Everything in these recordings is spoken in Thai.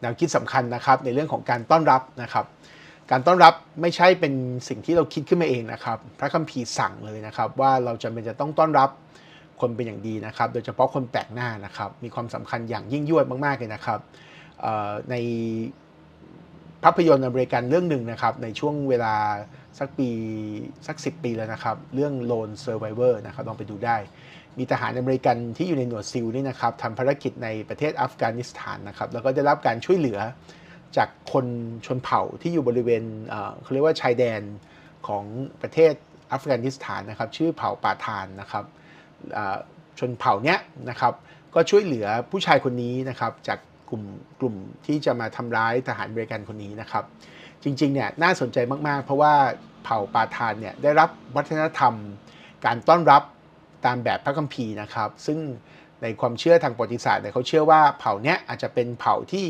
แนวคิดสำคัญนะครับในเรื่องของการต้อนรับนะครับ การต้อนรับไม่ใช่เป็นสิ่งที่เราคิดขึ้นมาเองนะครับ พระคัมภีร์สั่งเลยนะครับ ว่าเราจำเป็นจะต้องต้อนรับคนเป็นอย่างดีนะครับ โดยเฉพาะคนแปลกหน้านะครับ มีความสำคัญอย่างยิ่งยวดมากๆเลยนะครับในภาพยนตร์อเมริกันเรื่องหนึ่งนะครับ ในช่วงเวลาสักปีสัก 10 ปีแล้วนะครับ เรื่อง Lone Survivor นะครับลองไปดูได้ มีทหารอเมริกันที่อยู่ในหน่วยซิลนี่นะครับทำภารกิจในประเทศอัฟกานิสถานนะครับแล้วก็ได้รับการช่วยเหลือจากคนชนเผ่าที่อยู่บริเวณเขาเรียกว่าชายแดนของประเทศอัฟกานิสถานนะครับชื่อเผ่าปาทานนะครับชนเผ่าเนี้ยนะครับก็ช่วยเหลือผู้ชายคนนี้นะครับจากกลุ่มกลุ่มที่จะมาทำร้ายทหารอเมริกันคนนี้นะครับ จริงๆเนี่ยน่าสนใจมากๆ เพราะว่าเผ่าปาทานเนี่ยได้รับวัฒนธรรม การต้อนรับ ตามแบบพระคัมภีร์นะครับ ซึ่งในความเชื่อทางประวัติศาสตร์เนี่ยเขาเชื่อว่าเผ่าเนี้ยอาจจะเป็นเผ่าที่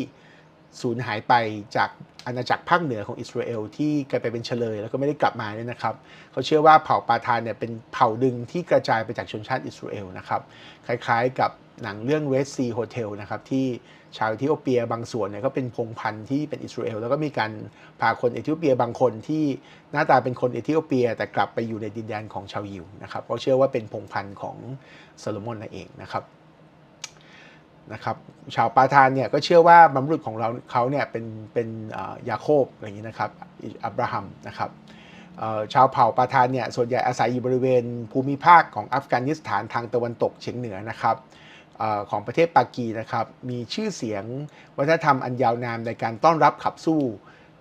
สูญหายไปจากอาณาจักรภาคเหนือของอิสราเอลที่กลายไปเป็นเฉลย แล้วก็ไม่ได้กลับมาเนี่ยนะครับ เขาเชื่อว่าเผ่าปาทานเนี่ยเป็นเผ่าดึงที่กระจายไปจากชนชาติอิสราเอลนะครับ คล้ายๆกับหนังเรื่อง Red Sea Hotel นะครับที่ ชาวเอธิโอเปียบางส่วนเนี่ยก็เป็นพงพันธุ์ที่เป็นอิสราเอลแล้วก็มีการพาคนเอธิโอเปียบางคนที่หน้าตาเป็นคนเอธิโอเปีย แต่กลับไปอยู่ในดินแดนของชาวยิวนะครับเพราเชื่อว่าเป็นพงพันธุ์ของโซโลมอนนั่นเองนะครับนะครับชาวปาทานเนี่ยก็เชื่อว่าบรรพบุรุษของเราเขาเนี่ยเป็นเป็นยาโคบอะไรอย่างนี้นะครับอับราฮัมนะครับชาวเผ่าปาทานเนี่ยส่วนใหญ่อาศัยอยู่บริเวณภูมิภาคของอัฟกานิสถานทางตะวันตกเฉียงเหนือนะครับ ของประเทศปากีนะครับมีชื่อเสียงวัฒนธรรมอันยาวนานในการต้อนรับขับสู้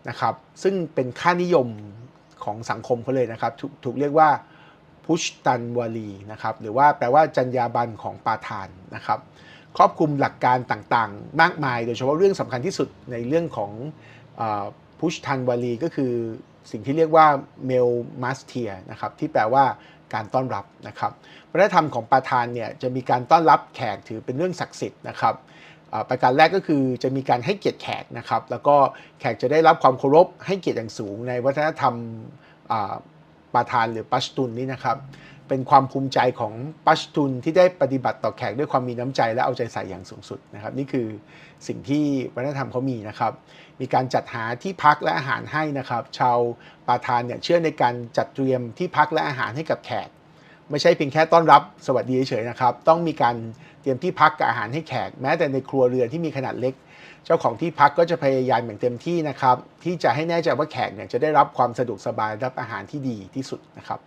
นะครับซึ่งเป็นค่านิยมของสังคมเขาเลยนะครับถูกถูกเรียกว่าพุชตันวาลีนะครับหรือว่าแปลว่าจรรยาบรรณของปาทานนะครับครอบคลุมหลักการต่างๆ มากมาย โดยเฉพาะเรื่องสำคัญที่สุดในเรื่องของพุชทันวาลีก็คือ สิ่งที่เรียกว่าเมลมาสเทียนะครับที่แปลว่าการต้อนรับนะครับวัฒนธรรมของปาทานเนี่ยจะมีการต้อนรับแขกถือเป็นเรื่องศักดิ์สิทธิ์นะครับประการแรกก็คือจะมีการให้เกียรติแขกนะครับ แล้วก็แขกจะได้รับความเคารพให้เกียรติอย่างสูงในวัฒนธรรมอ่าปาทานหรือปัชตุนนี่นะครับ เป็นความภูมิใจของปัชตุนที่ได้ปฏิบัติต่อแขกด้วยความมีน้ำใจและเอาใจใส่อย่างสูงสุดนะครับ นี่คือสิ่งที่วัฒนธรรมเขามีนะครับ มีการจัดหาที่พักและอาหารให้นะครับ ชาวปาทานเนี่ยเชื่อในการจัดเตรียมที่พักและอาหารให้กับแขก ไม่ใช่เพียงแค่ต้อนรับสวัสดีเฉยๆนะครับ ต้องมีการเตรียมที่พักกับอาหารให้แขก แม้แต่ในครัวเรือนที่มีขนาดเล็ก เจ้าของที่พักก็จะพยายามอย่างเต็มที่นะครับ ที่จะให้แน่ใจว่าแขกเนี่ยจะได้รับความสะดวกสบายรับอาหารที่ดีที่สุดนะครับ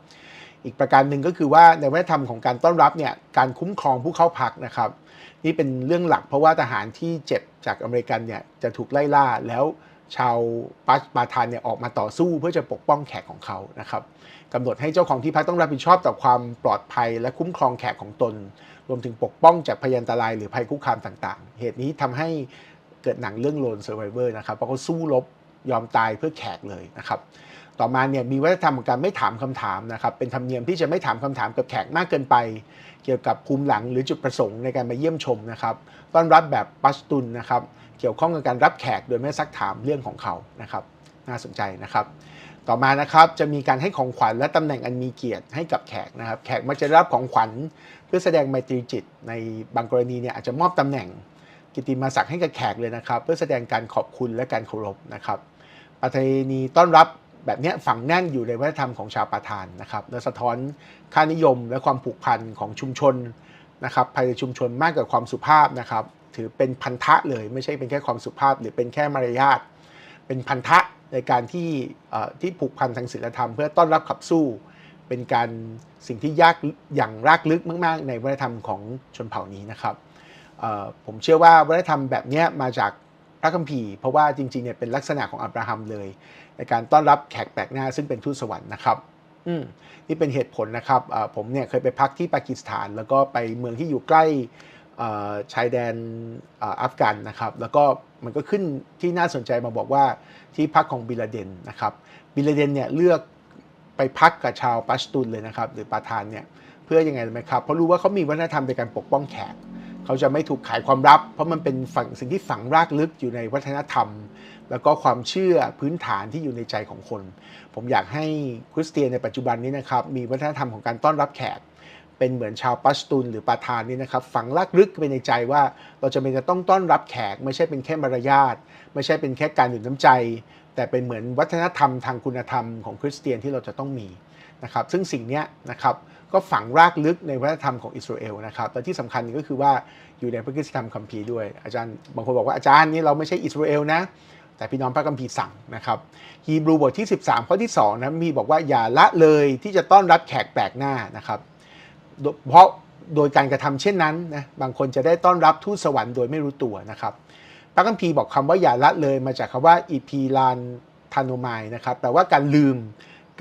อีกประการหนึ่งก็คือว่าในวัฒนธรรมของการต้อนรับเนี่ยการคุ้มครองผู้เข้าพักนะครับ นี่เป็นเรื่องหลักเพราะว่าทหารที่เจ็บจากอเมริกันเนี่ยจะถูกไล่ล่าแล้วชาวปาปาทานเนี่ยออกมาต่อสู้เพื่อจะปกป้องแขกของเขานะครับกำหนดให้เจ้าของที่พักต้องรับผิดชอบต่อความปลอดภัยและคุ้มครองแขกของตน รวมถึงปกป้องจากพยันตรายหรือภัยคุกคามต่างๆ เหตุนี้ทำให้เกิดหนังเรื่องโลนเซอร์ไวเวอร์นะครับเพราะเขาสู้รบยอมตายเพื่อแขกเลยนะครับ ต่อมาเนี่ยมีวัฒนธรรมของการไม่ถามคำถามนะครับเป็นธรรมเนียมที่จะไม่ถามคำถามกับแขกมากเกินไป เกี่ยวกับภูมิหลังหรือจุดประสงค์ในการมาเยี่ยมชมนะครับต้อนรับแบบปัชตุนนะครับเกี่ยวข้องกับการรับแขกโดยไม่ซักถามเรื่องของเขานะครับน่าสนใจนะครับ ต่อมานะครับจะมีการให้ของขวัญและตำแหน่งอันมีเกียรติให้กับแขกนะครับ แขกมักจะรับของขวัญเพื่อแสดงไมตรีจิต ในบางกรณีเนี่ยอาจจะมอบตำแหน่ง กิตติมาศักดิ์ให้กับแขกเลยนะครับ เพื่อแสดงการขอบคุณและการเคารพนะครับประเพณีต้อนรับ แบบนี้ฝังแน่นอยู่ในวัฒนธรรมของชาวปาทานนะครับและสะท้อนค่านิยมและความผูกพันของชุมชนนะครับภายในชุมชนมากกว่าความสุภาพนะครับ ถือเป็นพันธะเลยไม่ใช่เป็นแค่ความสุภาพ หรือเป็นแค่มารยาทเป็นพันธะในการที่ที่ผูกพันทางศีลธรรม เพื่อต้อนรับขับสู้ เป็นการสิ่งที่ยากอย่างรากลึกมาก ๆ ในวัฒนธรรมของชนเผ่านี้นะครับผมเชื่อว่าวัฒนธรรมแบบนี้มาจาก พระคัมภีร์เพราะว่าจริงๆเนี่ยเป็นลักษณะของอับราฮัมเลย ในการต้อนรับแขกแปลกหน้าซึ่งเป็นทูตสวรรค์นะครับอืมนี่เป็นเหตุผลนะครับเอ่อผมเนี่ยเคยไปพักที่ปากีสถาน แล้วก็ไปเมืองที่อยู่ใกล้เอ่อชายแดนเอ่ออัฟกันนะครับ แล้วก็มันก็ขึ้นที่น่าสนใจมาบอกว่าที่พักของบิลาเดนนะครับบิลาเดนเนี่ยเลือกไปพักกับชาวปัชตุนเลยนะครับ หรือปาทานเนี่ยเพื่อยังไงรู้ไหมครับเพราะรู้ว่าเขามีวัฒนธรรมในการปกป้องแขก เขาจะไม่ถูกขายความลับ เพราะมันเป็นฝังสิ่งที่ฝังรากลึกอยู่ในวัฒนธรรม แล้วก็ความเชื่อพื้นฐานที่อยู่ในใจของคน ผมอยากให้คริสเตียนในปัจจุบันนี้นะครับมีวัฒนธรรมของการต้อนรับแขกเป็นเหมือนชาวปัชตุนหรือปาทานนี่นะครับฝังลากลึกไปในใจว่าเราจะเป็นจะต้องต้อนรับแขก ไม่ใช่เป็นแค่มารยาทไม่ใช่เป็นแค่การหนุนน้ำใจ แต่เป็นเหมือนวัฒนธรรมทางคุณธรรมของคริสเตียนที่เราจะต้องมีนะครับซึ่งสิ่งนี้นะครับ ก็ฝังรากลึกในวัฒนธรรมของอิสราเอลนะครับและที่สำคัญก็คือว่าอยู่ในพระคิดธรรมคัมภีร์ด้วยอาจารย์บางคนบอกว่าอาจารย์นี่เราไม่ใช่อิสราเอลนะแต่พี่น้องพระคัมภีร์สั่งนะครับฮีบรูบทที่ 13 ข้อที่2นะมีบอกว่าอย่าละเลยที่จะต้อนรับแขกแปลกหน้านะครับเพราะโดยการกระทำเช่นนั้นนะบางคนจะได้ต้อนรับทูตสวรรค์โดยไม่รู้ตัวนะครับพระคัมภีร์บอกคำว่าอย่าละเลยมาจากคำว่าอีพีลานทานโนมายนะครับแปลว่าการลืม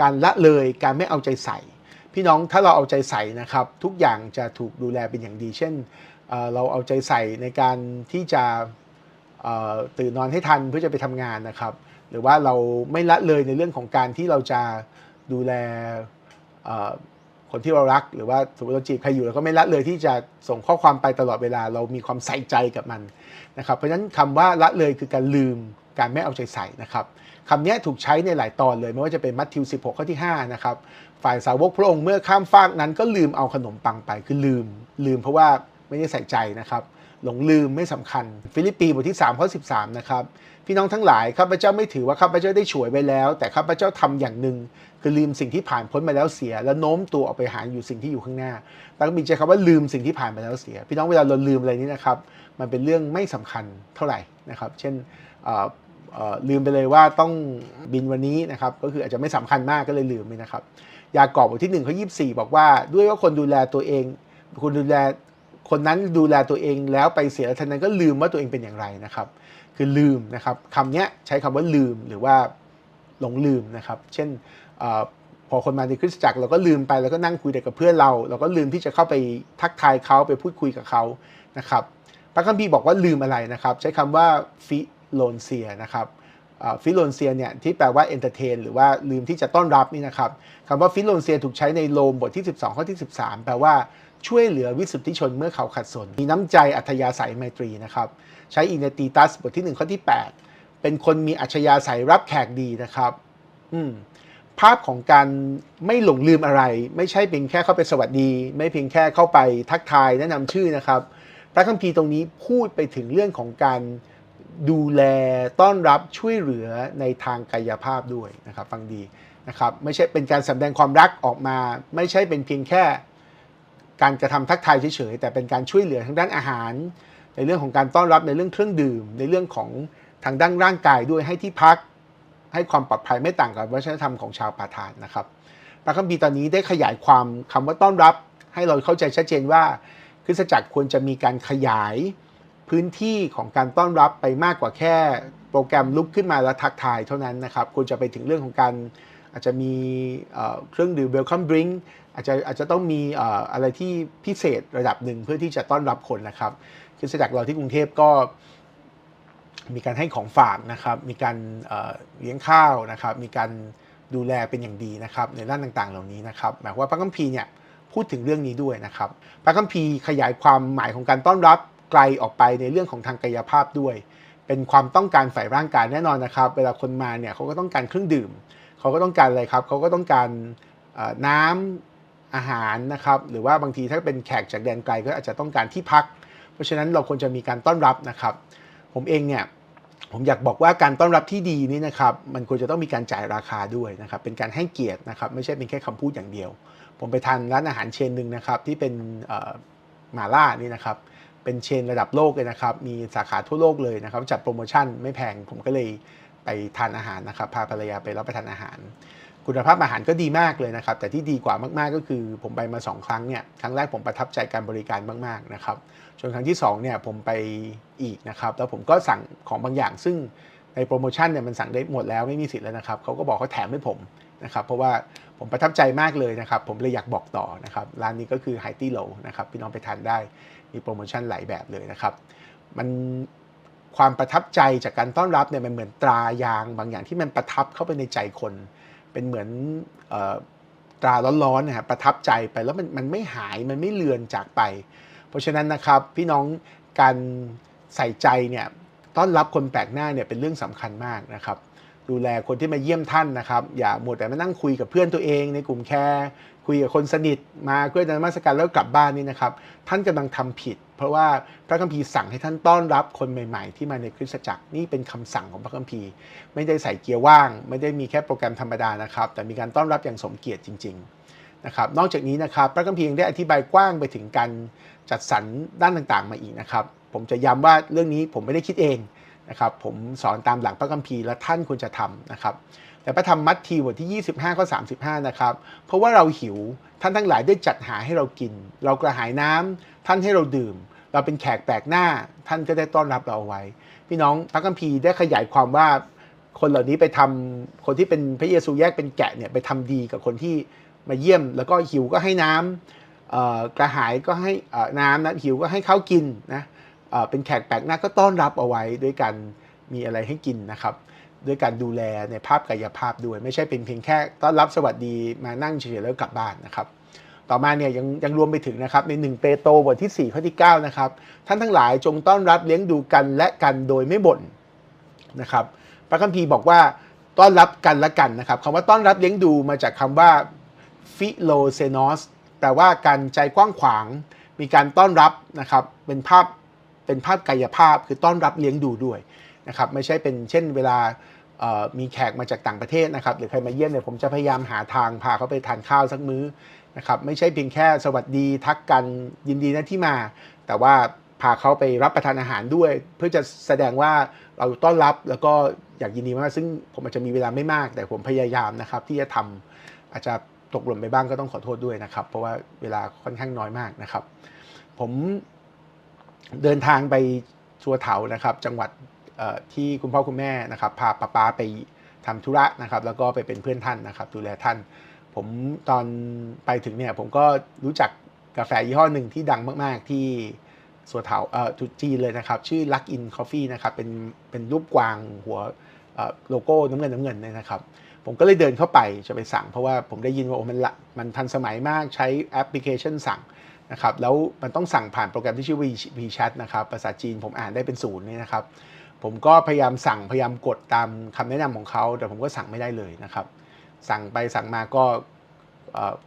การละเลยการไม่เอาใจใส่ พี่น้องถ้าเราเอาใจใส่นะครับ ทุกอย่างจะถูกดูแลเป็นอย่างดี เช่นเราเอาใจใส่ในการที่จะตื่นนอนให้ทันเพื่อจะไปทำงานนะครับ หรือว่าเราไม่ละเลยในเรื่องของการที่เราจะดูแลคนที่เรารัก หรือว่าสมมติเราจีบใครอยู่เราก็ไม่ละเลยที่จะส่งข้อความไปตลอดเวลา เรามีความใส่ใจกับมันนะครับ เพราะฉะนั้นคำว่าละเลยคือการลืมการไม่เอาใจใส่นะครับ คำนี้ถูกใช้ในหลายตอนเลยไม่ว่าจะเป็นมัทธิว 16 ข้อที่5นะครับฝ่ายสาวกพระองค์เมื่อข้ามฟากนั้นก็ลืมเอาขนมปังไปคือลืม ลืมเพราะว่าไม่ได้ใส่ใจนะครับหลงลืมไม่สำคัญ ฟิลิปปีบทที่3ข้อ13นะครับพี่น้องทั้งหลายข้าพเจ้าไม่ถือว่าข้าพเจ้าได้ฉวยไปแล้ว แต่ข้าพเจ้าทำอย่างหนึ่งคือลืมสิ่งที่ผ่านพ้นมาแล้วเสีย แล้วโน้มตัวออกไปหาอยู่สิ่งที่อยู่ข้างหน้าแล้วก็มีใจคำว่าลืมสิ่งที่ผ่านมาแล้วเสีย พี่น้องเวลาเราลืมอะไรนี้นะครับ มันเป็นเรื่องไม่สำคัญเท่าไหร่นะครับ เช่น ลืมไปเลยว่าต้องบินวันนี้นะครับก็คืออาจจะไม่สำคัญมากก็เลยลืมไปนะครับยากอบบทที่1ข้อ24บอกว่า ด้วยว่าคนดูแลตัวเอง คนดูแลคนนั้นดูแลตัวเองแล้วไปเสียแล้วท่านนั้นก็ลืมว่าตัวเองเป็นอย่างไรนะครับ คือลืมนะครับคำนี้ใช้คำว่าลืมหรือว่าหลงลืมนะครับ เช่นอพอคนมาในคริสตจักรเราก็ลืมไปแล้วก็นั่งคุยแต่กับเพื่อนเรา เราก็ลืมที่จะเข้าไปทักทายเขาไปพูดคุยกับเขานะครับพระคัมภีร์บอกว่าลืมอะไรนะครับ ใช้คำว่าฟิ โลนเซียนะครับฟิโลนเซียเนี่ยที่แปลว่าเอนเตอร์เทนหรือว่าลืมที่จะต้อนรับนี่นะครับคำว่าฟิโลนเซียถูกใช้ในโลมบทที่ 12 ข้อที่ 13 แปลว่าช่วยเหลือวิสุทธิชนเมื่อเขาขัดสน มีน้ำใจอัธยาศัยไมตรีนะครับใช้อินเนตีตัสบทที่ 1 ข้อที่ 8 เป็นคนมีอัธยาศัยรับแขกดีนะครับอืมภาพของการไม่หลงลืมอะไร ไม่ใช่เพียงแค่เข้าไปสวัสดี ไม่เพียงแค่เข้าไปทักทายแนะนำชื่อนะครับ พระคัมภีร์ตรงนี้พูดไปถึงเรื่องของการ ดูแลต้อนรับช่วยเหลือในทางกายภาพด้วยนะครับฟังดีนะครับไม่ใช่เป็นการแสดงความรักออกมา ไม่ใช่เป็นเพียงแค่การกระทำทักทายเฉยๆแต่เป็นการช่วยเหลือทางด้านอาหาร ในเรื่องของการต้อนรับในเรื่องเครื่องดื่ม ในเรื่องของทางด้านร่างกายด้วยให้ที่พัก ให้ความปลอดภัยไม่ต่างกับวัฒนธรรมของชาวปาทานนะครับพระคัมภีร์ตอนนี้ได้ขยายความคำว่าต้อนรับ ให้เราเข้าใจชัดเจนว่าคริสตจักรควรจะมีการขยาย พื้นที่ของการต้อนรับไปมากกว่าแค่โปรแกรมลุกขึ้นมาแล้วทักทายเท่านั้นนะครับควรจะไปถึงเรื่องของการอาจจะมีเครื่องดื่ม welcome drink อาจจะอาจจะต้องมีอะไรที่พิเศษระดับหนึ่งเพื่อที่จะต้อนรับคนนะครับคริสจักเราที่กรุงเทพก็มีการให้ของฝากนะครับ มีการเลี้ยงข้าวนะครับ มีการดูแลเป็นอย่างดีนะครับ ในด้านต่างๆ เหล่านี้นะครับ หมายว่าพระคัมภีร์เนี่ยพูดถึงเรื่องนี้ด้วยนะครับ พระคัมภีร์ขยายความหมายของการต้อนรับ ไกลออกไปในเรื่องของทางกายภาพด้วย เป็นความต้องการฝ่ายร่างกายแน่นอนนะครับ เวลาคนมาเนี่ยเขาก็ต้องการเครื่องดื่ม เขาก็ต้องการอะไรครับ เขาก็ต้องการน้ำอาหารนะครับ หรือว่าบางทีถ้าเป็นแขกจากแดนไกลก็อาจจะต้องการที่พัก เพราะฉะนั้นเราควรจะมีการต้อนรับนะครับ ผมเองเนี่ยผมอยากบอกว่าการต้อนรับที่ดีนี่นะครับ มันควรจะต้องมีการจ่ายราคาด้วยนะครับ เป็นการให้เกียรตินะครับ ไม่ใช่เป็นแค่คำพูดอย่างเดียว ผมไปทานร้านอาหารเชนหนึ่งนะครับ ที่เป็นหมาล่านี่นะครับ เป็นเชนระดับโลกเลยนะครับ มีสาขาทั่วโลกเลยนะครับ จัดโปรโมชั่นไม่แพง ผมก็เลยไปทานอาหารนะครับ พาภรรยาไปรับประทานอาหาร คุณภาพอาหารก็ดีมากเลยนะครับ แต่ที่ดีกว่ามากๆก็คือ ผมไปมา 2 ครั้งเนี่ย ครั้งแรกผมประทับใจการบริการมากๆนะครับจนครั้งที่2เนี่ยผมไปอีกนะครับ แล้วผมก็สั่งของบางอย่าง ซึ่งในโปรโมชั่นเนี่ยมันสั่งได้หมดแล้วไม่มีสิทธิ์แล้วนะครับเขาก็บอกเขาแถมให้ผมนะครับเพราะว่าผมประทับใจมากเลยนะครับ ผมเลยอยากบอกต่อนะครับ ร้านนี้ก็คือไฮตี้โลนะครับ พี่น้องไปทานได้ มีโปรโมชั่นหลายแบบเลยนะครับ มันความประทับใจจากการต้อนรับเนี่ยมันเหมือนตรายางบางอย่างที่มันประทับเข้าไปในใจคน เป็นเหมือนตราร้อนๆนะครับประทับใจไปแล้วมันมันไม่หายมันไม่เลือนจากไป เพราะฉะนั้นนะครับพี่น้องการใส่ใจเนี่ยต้อนรับคนแปลกหน้าเนี่ยเป็นเรื่องสำคัญมากนะครับดูแลคนที่มาเยี่ยมท่านนะครับ อย่าหมดแต่มานั่งคุยกับเพื่อนตัวเองในกลุ่มแคร์ คุยกับคนสนิทมาเพื่อนมาสการแล้วกลับบ้านนี่นะครับ ท่านกำลังทำผิด เพราะว่าพระคัมภีร์สั่งให้ท่านต้อนรับคนใหม่ ๆ ที่มาในคริสตจักรนี่เป็นคำสั่งของพระคัมภีร์ ไม่ได้ใส่เกียร์ว่าง ไม่ได้มีแค่โปรแกรมธรรมดานะครับ แต่มีการต้อนรับอย่างสมเกียรติจริง ๆนะครับ นอกจากนี้นะครับพระคัมภีร์ยังได้อธิบายกว้างไปถึงการจัดสรรด้านต่างๆ มาอีกนะครับ ผมจะย้ำว่าเรื่องนี้ผมไม่ได้คิดเองนะครับผมสอนตามหลักพระคัมภีร์และท่านควรจะทำนะครับ แต่พระธรรมมัทธิวบทที่ 25ข้อ35 นะครับ เพราะว่าเราหิวท่านทั้งหลายได้จัดหาให้เรากิน เรากระหายน้ำท่านให้เราดื่ม เราเป็นแขกแปลกหน้า ท่านก็ได้ต้อนรับเราเอาไว้ พี่น้องพระคัมภีร์ได้ขยายความว่าคนเหล่านี้ไปทำคนที่เป็นพระเยซูแยกเป็นแกะเนี่ยไปทำดีกับคนที่มาเยี่ยม แล้วก็หิวก็ให้น้ำเอ่อกระหายก็ให้น้ำนะหิวก็ให้ข้าวกินนะเอ่อเป็นแขกแปลกหน้าก็ต้อนรับเอาไว้ด้วยการมีอะไรให้กินนะครับ ด้วยการดูแลในภาพกายภาพด้วยไม่ใช่เป็นเพียงแค่ต้อนรับสวัสดีมานั่งเฉยๆแล้วกลับบ้านนะครับต่อมาเนี่ยยังยังรวมไปถึงนะครับใน 1 เปโตบทที่ 4 ข้อที่9นะครับท่านทั้งหลายจงต้อนรับเลี้ยงดูกันและกันโดยไม่บ่นนะครับพระคัมภีร์บอกว่าต้อนรับกันและกันนะครับคำว่าต้อนรับเลี้ยงดูมาจากคำว่าฟิโลเซนอสแปลว่าการใจกว้างขวาง มีการต้อนรับนะครับเป็นภาพเป็นภาพกายภาพคือต้อนรับเลี้ยงดูด้วย นะครับไม่ใช่เป็นเช่นเวลามีแขกมาจากต่างประเทศนะครับหรือใครมาเยี่ยมเนี่ยผมจะพยายามหาทางพาเขาไปทานข้าวสักมื้อนะครับไม่ใช่เพียงแค่สวัสดีทักกันยินดีนะที่มา แต่ว่าพาเขาไปรับประทานอาหารด้วย เพื่อจะแสดงว่าเราต้อนรับแล้วก็อยากยินดีมากซึ่งผมอาจจะมีเวลาไม่มาก แต่ผมพยายามนะครับที่จะทำอาจจะตกหล่นไปบ้างก็ต้องขอโทษด้วยนะครับ เพราะว่าเวลาค่อนข้างน้อยมากนะครับ ผมเดินทางไปชัวเถานะครับ จังหวัด ที่คุณพ่อคุณแม่นะครับพาป้าป้าไปทำธุระนะครับ แล้วก็ไปเป็นเพื่อนท่านนะครับ ดูแลท่าน ผมตอนไปถึงเนี่ยผมก็รู้จักกาแฟยี่ห้อหนึ่งที่ดังมาก ๆ ที่สัวเถาเอ่อทุจีนเลยนะครับ ชื่อ Luck In Coffee นะครับ เป็นเป็นรูปกวางหัวโลโก้น้ำเงินน้ำเงินเนี่ยนะครับ ผมก็เลยเดินเข้าไปจะไปสั่ง เพราะว่าผมได้ยินว่าโอ้มันละมันทันสมัยมากใช้แอปพลิเคชันสั่งนะครับ แล้วมันต้องสั่งผ่านโปรแกรมที่ชื่อ WeChat นะครับ ภาษาจีนผมอ่านได้เป็นศูนย์เนี่ยนะครับ ผมก็พยายามสั่งพยายามกดตามคำแนะนำของเขา แต่ผมก็สั่งไม่ได้เลยนะครับ สั่งไปสั่งมาก็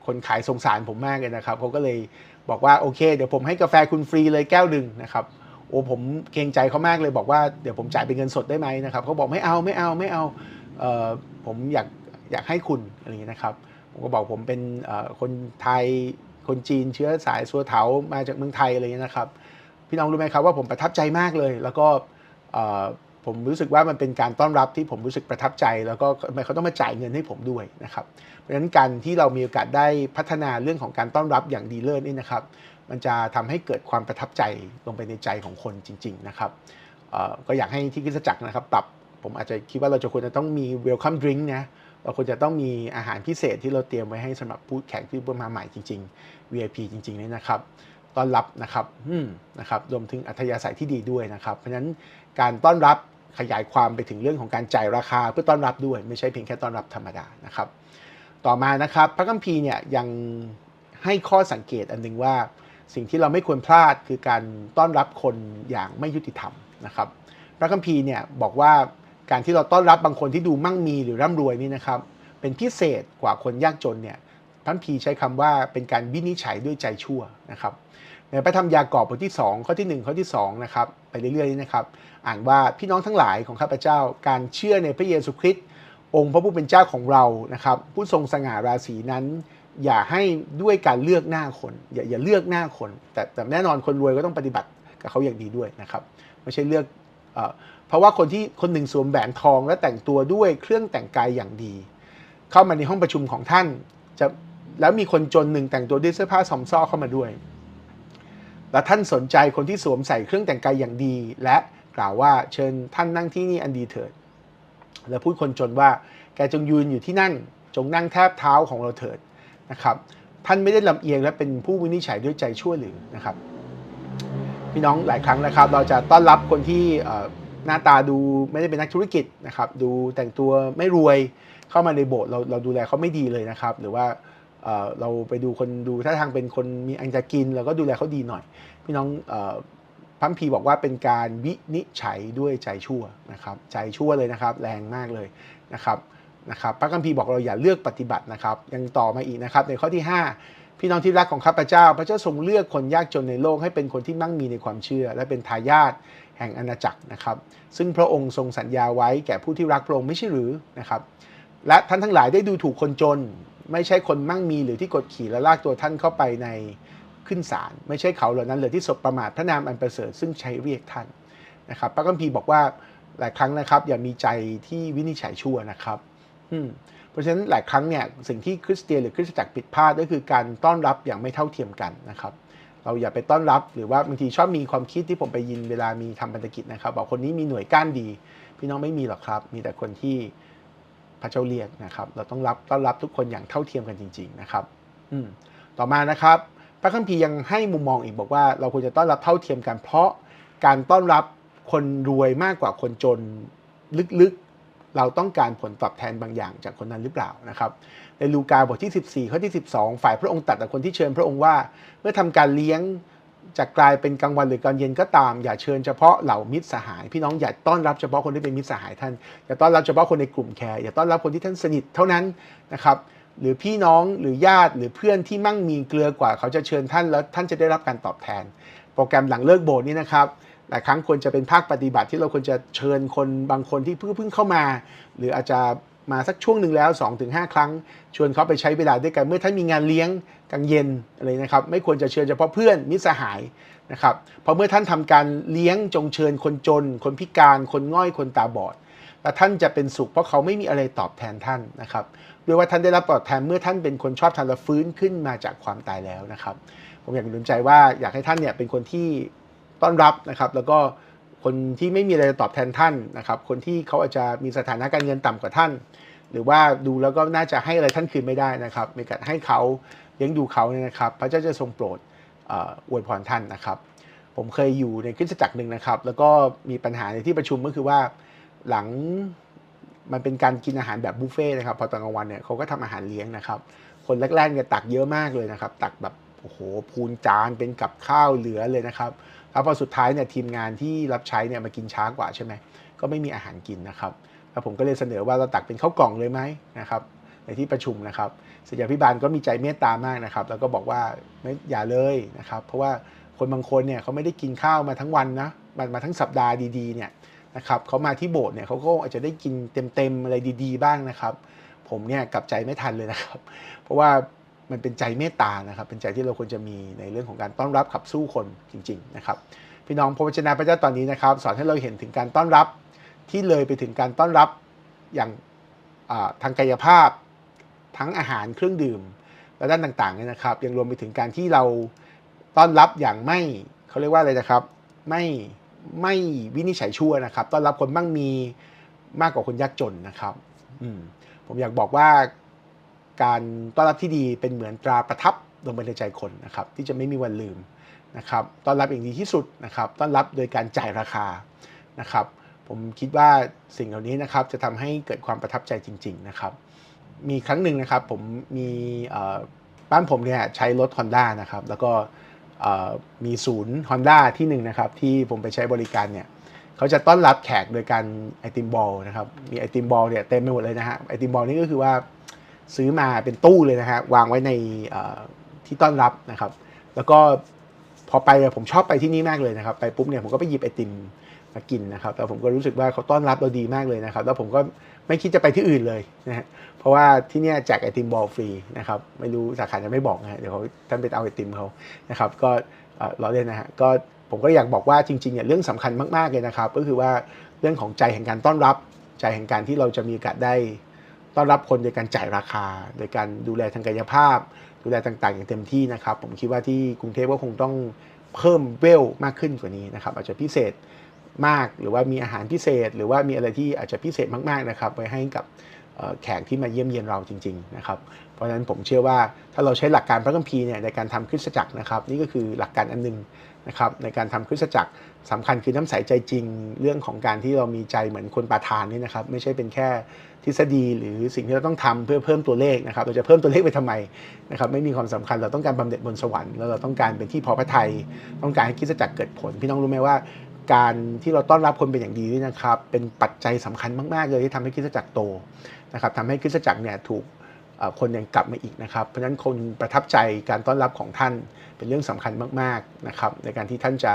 คนขายสงสารผมมากเลยนะครับเขาก็เลยบอกว่าโอเค เดี๋ยวผมให้กาแฟคุณฟรีเลยแก้วหนึ่งนะครับโอ้ผมเกรงใจเขามากเลยบอกว่าเดี๋ยวผมจ่ายเป็นเงินสดได้ไหมนะครับเขาบอกไม่เอาไม่เอาไม่เอาเออผมอยากอยากให้คุณอะไรอย่างนี้นะครับ ผมก็บอกผมเป็นคนไทยคนจีนเชื้อสายสัวเถามาจากเมืองไทยอะไรอย่างนี้นะครับ พี่น้องรู้ไหมครับว่าผมประทับใจมากเลย แล้วก็เผมรู้สึกว่ามันเป็นการต้อนรับที่ผมรู้สึกประทับใจ แล้วก็ทำไมเขาต้องมาจ่ายเงินให้ผมด้วยนะครับ เพราะฉะนั้นการที่เรามีโอกาสได้พัฒนาเรื่องของการต้อนรับอย่างดีเลิศนี่นะครับ มันจะทำให้เกิดความประทับใจลงไปในใจของคนจริง ๆ นะครับก็อยากให้ที่คริสตจักรนะครับปรับผมอาจจะคิดว่าเราจะควรจะต้องมี welcome drink นะเราควรจะต้องมีอาหารพิเศษที่เราเตรียมไว้ให้สำหรับผู้แขกที่มาใหม่จริง ๆ VIP จริงๆเนี่ยนะครับ ต้อนรับนะครับอืมนะครับรวมถึงอัธยาศัยที่ดีด้วยนะครับ เพราะฉะนั้นการต้อนรับขยายความไปถึงเรื่องของการจ่ายราคาเพื่อต้อนรับด้วย ไม่ใช่เพียงแค่ต้อนรับธรรมดานะครับ ต่อมานะครับพระคัมภีร์เนี่ยยังให้ข้อสังเกตอันหนึงว่า สิ่งที่เราไม่ควรพลาดคือการต้อนรับคนอย่างไม่ยุติธรรมนะครับ พระคัมภีร์เนี่ยบอกว่าการที่เราต้อนรับบางคนที่ดูมั่งมีหรือร่ำรวยนี่นะครับ เป็นพิเศษกว่าคนยากจนเนี่ยพระคัมภีร์ใช้คำว่าเป็นการวินิจฉัยด้วยใจชั่วนะครับ ในพระธรรมยากอบบทที่ 2 ข้อที่ 1 ข้อที่2นะครับไปเรื่อยๆนะครับ อ่านว่าพี่น้องทั้งหลายของข้าพเจ้าการเชื่อในพระเยซูคริสต์องค์พระผู้เป็นเจ้าของเรานะครับ ผู้ทรงสง่าราศีนั้น อย่าให้ด้วยการเลือกหน้าคน อย่าอย่าเลือกหน้าคน แต่แต่แน่นอนคนรวยก็ต้องปฏิบัติกับเขาอย่างดีด้วยนะครับไม่ใช่เลือกเเพราะว่าคนที่คนหนึ่งสวมแหวนทองและแต่งตัวด้วยเครื่องแต่งกายอย่างดี เข้ามาในห้องประชุมของท่านจะแล้วมีคนจนหนึ่งแต่งตัวด้วยเสื้อผ้าสอมซ้อเข้ามาด้วย และท่านสนใจคนที่สวมใส่เครื่องแต่งกายอย่างดี และกล่าวว่าเชิญท่านนั่งที่นี่อันดีเถิด และพูดคนจนว่าแกจงยืนอยู่ที่นั่น จงนั่งแทบเท้าของเราเถิดนะครับ ท่านไม่ได้ลำเอียงและเป็นผู้วินิจฉัยด้วยใจชั่วหรือนะครับ พี่น้องหลายครั้งนะครับ เราจะต้อนรับคนที่หน้าตาดูไม่ได้เป็นนักธุรกิจนะครับ ดูแต่งตัวไม่รวยเข้ามาในโบสถ์เราเราดูแลเขาไม่ดีเลยนะครับ หรือว่า เราไปดูคนดูท่าทางเป็นคนมีอันจะกินเราก็ดูแลเขาดีหน่อย พี่น้องอพัมพีบอกว่าเป็นการวินิจฉัยด้วยใจชั่วนะครับใจชั่วเลยนะครับ แรงมากเลยนะครับนะครับพระคัมภีร์บอกเราอย่าเลือกปฏิบัตินะครับ ยังต่อมาอีกนะครับ ในข้อที่ 5 พี่น้องที่รักของข้าพเจ้า พระเจ้าทรงเลือกคนยากจนในโลกให้เป็นคนที่มั่งมีในความเชื่อ และเป็นทายาทแห่งอาณาจักรนะครับ ซึ่งพระองค์ทรงสัญญาไว้แก่ผู้ที่รักพระองค์ไม่ใช่หรือนะครับ และท่านทั้งหลายได้ดูถูกคนจน ไม่ใช่คนมั่งมีหรือที่กดขี่และลากตัวท่านเข้าไปในขึ้นศาลไม่ใช่เขาเหล่านั้นเลยที่สบประมาทพระนามอันประเสริฐซึ่งใช้เรียกท่านนะครับพระคัมภีร์บอกว่าหลายครั้งนะครับ อย่ามีใจที่วินิจฉัยชั่วนะครับเพราะฉะนั้นหลายครั้งเนี่ยสิ่งที่คริสเตียนหรือคริสตจักรผิดพลาดก็คือการต้อนรับอย่างไม่เท่าเทียมกันนะครับ เราอย่าไปต้อนรับหรือว่าบางทีชอบมีความคิดที่ผมไปยินเวลามีทำพันธกิจนะครับ บอกคนนี้มีหน่วยก้านดี พี่น้องไม่มีหรอกครับ มีแต่คนที่ พระเจ้าเรียกนะครับ เราต้องรับต้อนรับทุกคนอย่างเท่าเทียมกันจริง ๆนะครับ อืมต่อมานะครับ พระคัมภีร์ยังให้มุมมองอีกบอกว่า เราควรจะต้อนรับเท่าเทียมกัน เพราะการต้อนรับคนรวยมากกว่าคนจนลึกๆ เราต้องการผลตอบแทนบางอย่างจากคนนั้นหรือเปล่านะครับในลูกาบทที่ 14ข้อที่ 12 ฝ่ายพระองค์ตัดกับคนที่เชิญพระองค์ว่า เมื่อทำการเลี้ยง จะกลายเป็นกลางวันหรือกลางเย็นก็ตาม อย่าเชิญเฉพาะเหล่ามิตรสหาย พี่น้องอย่าต้อนรับเฉพาะคนที่เป็นมิตรสหายท่านอย่าต้อนรับเฉพาะคนในกลุ่มแคร์อย่าต้อนรับคนที่ท่านสนิทเท่านั้นนะครับหรือพี่น้องหรือญาติหรือเพื่อนที่มั่งมีเกลือกว่า เขาจะเชิญท่านแล้วท่านจะได้รับการตอบแทน โปรแกรมหลังเลิกโบสถ์นี่นะครับหลายครั้งควรจะเป็นภาคปฏิบัติที่เราควรจะเชิญคนบางคนที่เพิ่งเพิ่งเข้ามา หรืออาจจะ มาสักช่วงหนึ่งแล้ว 2-5 ครั้ง ชวนเขาไปใช้เวลาด้วยกันเมื่อท่านมีงานเลี้ยงกลางเย็นอะไรนะครับ ไม่ควรจะเชิญเฉพาะเพื่อนมิตรสหายนะครับเพราะเมื่อท่านทำการเลี้ยงจงเชิญคนจน คนพิการ คนง่อยคนตาบอดและท่านจะเป็นสุขเพราะเขาไม่มีอะไรตอบแทนท่านนะครับด้วยว่าท่านได้รับตอบแทนเมื่อท่านเป็นคนชอบทานและฟื้นขึ้นมาจากความตายแล้วนะครับ ผมอยากหนุนใจว่าอยากให้ท่านเนี่ยเป็นคนที่ต้อนรับนะครับ แล้วก็ คนที่ไม่มีอะไรจะตอบแทนท่านนะครับ คนที่เขาอาจจะมีสถานะการเงินต่ำกว่าท่าน หรือว่าดูแล้วก็น่าจะให้อะไรท่านคืนไม่ได้นะครับมีการให้เขาเลี้ยงดูเขาเนี่ยนะครับ พระเจ้าจะทรงโปรดอวยพรท่านนะครับ ผมเคยอยู่ในคริสตจักรหนึ่งนะครับ แล้วก็มีปัญหาในที่ประชุมก็คือว่าหลังมันเป็นการกินอาหารแบบบุฟเฟ่ต์นะครับ พอตอนกลางวันเนี่ยเขาก็ทำอาหารเลี้ยงนะครับ คนแรกๆเนี่ยตักเยอะมากเลยนะครับ ตักแบบโอ้โหพูนจานเป็นกับข้าวเหลือเลยนะครับ แล้วพอสุดท้ายเนี่ยทีมงานที่รับใช้เนี่ยมากินช้ากว่าใช่ไหมก็ไม่มีอาหารกินนะครับแล้วผมก็เลยเสนอว่าเราตักเป็นข้าวกล่องเลยไหมนะครับในที่ประชุมนะครับศิษยาพิบาลก็มีใจเมตตามากนะครับ แล้วก็บอกว่าไม่อย่าเลยนะครับ เพราะว่าคนบางคนเนี่ยเขาไม่ได้กินข้าวมาทั้งวันนะมามาทั้งสัปดาห์ดีๆเนี่ยนะครับเขามาที่โบสถ์เนี่ยเขาก็อาจจะได้กินเต็มๆอะไรดี ๆ บ้างนะครับ ผมเนี่ยกลับใจไม่ทันเลยนะครับ เพราะว่า มันเป็นใจเมตตานะครับ เป็นใจที่เราควรจะมีในเรื่องของการต้อนรับขับสู้คนจริง ๆ นะครับ พี่น้องพระวจนะพระเจ้าตอนนี้นะครับ สอนให้เราเห็นถึงการต้อนรับที่เลยไปถึงการต้อนรับอย่างทางกายภาพ ทั้งอาหารเครื่องดื่ม และด้านต่างๆเนี่ยนะครับ ยังรวมไปถึงการที่เราต้อนรับอย่างไม่เขาเรียกว่าอะไรนะครับไม่ไม่วินิจฉัยชั่วนะครับ ต้อนรับคนบ้างมีมากกว่าคนยากจนนะครับ อืมผมอยากบอกว่า การต้อนรับที่ดีเป็นเหมือนตราประทับลงไปในใจคนนะครับที่จะไม่มีวันลืมนะครับต้อนรับอย่างดีที่สุดนะครับต้อนรับโดยการจ่ายราคานะครับผมคิดว่าสิ่งเหล่านี้นะครับจะทำให้เกิดความประทับใจจริง ๆนะครับ มีครั้งหนึ่งนะครับผมมีบ้านผมเนี่ยใช้รถ Honda นะครับแล้วก็มีศูนย์ Honda ที่หนึ่งนะครับที่ผมไปใช้บริการเนี่ยเขาจะต้อนรับแขกโดยการไอติมบอลนะครับมีไอติมบอลเนี่ยเต็มไปหมดเลยนะฮะไอติมบอลนี่ก็คือว่า ซื้อมาเป็นตู้เลยนะฮะวางไว้ในที่ต้อนรับนะครับ แล้วก็พอไปผมชอบไปที่นี่มากเลยนะครับ ไปปุ๊บเนี่ยผมก็ไปหยิบไอติมมากินนะครับแล้วผมก็รู้สึกว่าเขาต้อนรับเราดีมากเลยนะครับ แล้วผมก็ไม่คิดจะไปที่อื่นเลยนะฮะเพราะว่าที่นี่แจกไอติมบอลฟรีนะครับไม่รู้สาขาจะไม่บอกนะฮะเดี๋ยวเขาท่านไปเอาไอติมเขานะครับก็ล้อเล่นนะฮะก็ผมก็อยากบอกว่าจริงๆเนี่ยเรื่องสำคัญมากๆเลยนะครับ ก็คือว่าเรื่องของใจแห่งการต้อนรับใจแห่งการที่เราจะมีโอกาสได้ ต้อนรับคนโดยการจ่ายราคา โดยการดูแลทางกายภาพ ดูแลต่างๆ อย่างเต็มที่นะครับ ผมคิดว่าที่กรุงเทพก็คงต้องเพิ่มเวลมากขึ้นกว่านี้นะครับ อาจจะพิเศษมากหรือว่ามีอาหารพิเศษ หรือว่ามีอะไรที่อาจจะพิเศษมากๆนะครับไว้ให้กับแขกที่มาเยี่ยมเยียนเราจริง ๆ นะครับ ราะฉะนั้นผมเชื่อว่าถ้าเราใช้หลักการพระคัมภีร์เนี่ยในการทำคริสตจักรนะครับนี่ก็คือหลักการอันหนึงนะครับในการทำคริสตจักรสำคัญคือน้ำใสใจจริง เรื่องของการที่เรามีใจเหมือนคนปาทานนี่นะครับไม่ใช่เป็นแค่ทฤษฎีหรือสิ่งที่เราต้องทำเพื่อเพิ่มตัวเลขนะครับเราจะเพิ่มตัวเลขไปทำไมนะครับไม่มีความสำคัญเราต้องการบำเหน็จบนสวรรค์แล้วเราต้องการเป็นที่พอพระทัยต้องการให้คริสตจักรเกิดผล พี่น้องรู้ไหมว่าการที่เราต้อนรับคนเป็นอย่างดีนี่นะครับเป็นปัจจัยสำคัญมาก ๆ เลยที่ทำให้คริสตจักรโตนะครับทำให้คริสตจักรเนี่ยถูก คนยังกลับมาอีกนะครับ เพราะฉะนั้นคนประทับใจการต้อนรับของท่านเป็นเรื่องสำคัญมากๆนะครับในการที่ท่านจะ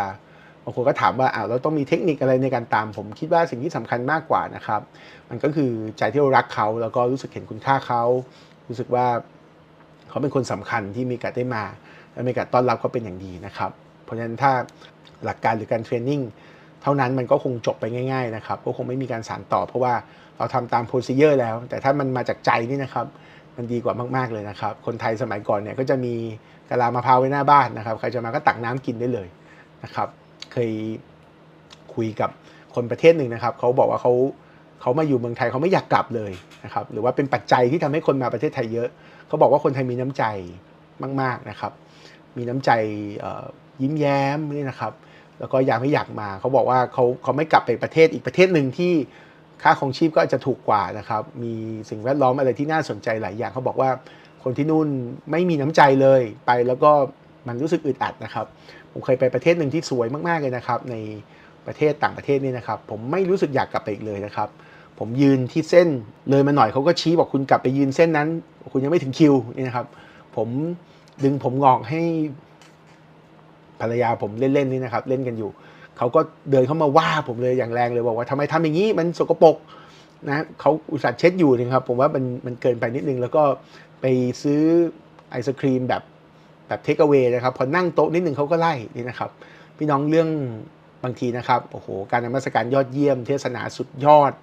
บางคนก็ถามว่าอ้าวเราต้องมีเทคนิคอะไรในการตามผมคิดว่าสิ่งที่สำคัญมากกว่านะครับ มันก็คือใจที่เรารักเขาแล้วก็รู้สึกเห็นคุณค่าเขา รู้สึกว่าเขาเป็นคนสำคัญที่มีกาสได้มา และมีกาสต้อนรับเขาเป็นอย่างดีนะครับ เพราะฉะนั้นถ้าหลักการหรือการเทรนนิ่งเท่านั้นมันก็คงจบไปง่ายๆนะครับก็คงไม่มีการสานต่อ เพราะว่าเราทำตามโปรซีเจอร์แล้ว แต่ถ้ามันมาจากใจนี่นะครับ มันดีกว่ามาก ๆ เลยนะครับ คนไทยสมัยก่อนเนี่ยก็จะมีกะลามะพร้าวไว้หน้าบ้านนะครับ ใครจะมาก็ตักน้ำกินได้เลยนะครับ เคยคุยกับคนประเทศหนึ่งนะครับ เขาบอกว่าเขาเขามาอยู่เมืองไทยเขาไม่อยากกลับเลยนะครับ หรือว่าเป็นปัจจัยที่ทำให้คนมาประเทศไทยเยอะ เขาบอกว่าคนไทยมีน้ำใจมาก ๆนะครับ มีน้ำใจยิ้มแย้มนี่นะครับ แล้วก็อยากไม่อยากมา เขาบอกว่าเขาเขาไม่กลับไปประเทศอีกประเทศหนึ่งที่ ค่าของชีพก็อาจจะถูกกว่านะครับ มีสิ่งแวดล้อมอะไรที่น่าสนใจหลายอย่างเขาบอกว่าคนที่นู่นไม่มีน้ำใจเลยไปแล้วก็มันรู้สึกอึดอัดนะครับ ผมเคยไปประเทศหนึ่งที่สวยมากๆเลยนะครับ ในประเทศต่างประเทศนี่นะครับ ผมไม่รู้สึกอยากกลับไปอีกเลยนะครับ ผมยืนที่เส้นเลยมาหน่อยเขาก็ชี้บอกคุณกลับไปยืนเส้นนั้น คุณยังไม่ถึงคิวนี่นะครับ ผมดึงผมงอกให้ภรรยาผมเล่นๆนี่นะครับ เล่นกันอยู่ เขาก็เดินเข้ามาว่าผมเลยอย่างแรงเลยบอกว่าทำไมทำอย่างนี้มันสกปรกนะเขาอุตส่าห์เช็ดอยู่นะครับ ผมว่ามันมันเกินไปนิดนึง แล้วก็ไปซื้อไอศครีมแบบแบบเทคเอา a y นะครับ พอนั่งโต๊ะนิดนึงเขาก็ไล่นี่นะครับ พี่น้องเรื่องบางทีนะครับโอ้โหการนมัสการยอดเยี่ยม เทศนาสุดยอด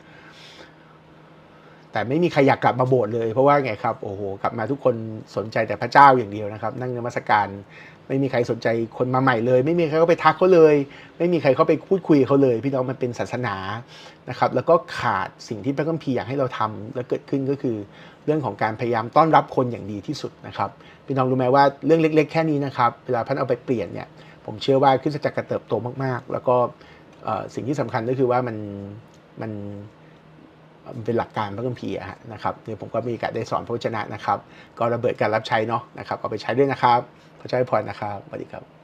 แต่ไม่มีใครอยากกลับมาโบสถ์เลยเพราะว่าไงครับโอ้โหกลับมาทุกคนสนใจแต่พระเจ้าอย่างเดียวนะครับ นั่งนมัสการไม่มีใครสนใจคนมาใหม่เลย ไม่มีใครเข้าไปทักเขาเลย ไม่มีใครเข้าไปพูดคุยเขาเลย พี่น้องมันเป็นศาสนานะครับ แล้วก็ขาดสิ่งที่พระคัมภีร์อยากให้เราทำและเกิดขึ้นก็คือ เรื่องของการพยายามต้อนรับคนอย่างดีที่สุดนะครับพี่น้องรู้ไหมว่าเรื่องเล็ก ๆ แค่นี้นะครับเวลาท่านเอาไปเปลี่ยนเนี่ยผมเชื่อว่าคริสตจักรจะเติบโตมากๆ แล้วก็สิ่งที่สำคัญก็คือว่ามันมัน เป็นหลักการพระคัมภีร์นะครับเนี่ยผมก็มีโอกาสได้สอนพระวจนะนะครับ ก็ระเบิดการรับใช้เนาะนะครับเอาไปใช้ด้วยนะครับพระเจ้าให้พรนะครับสวัสดีครับ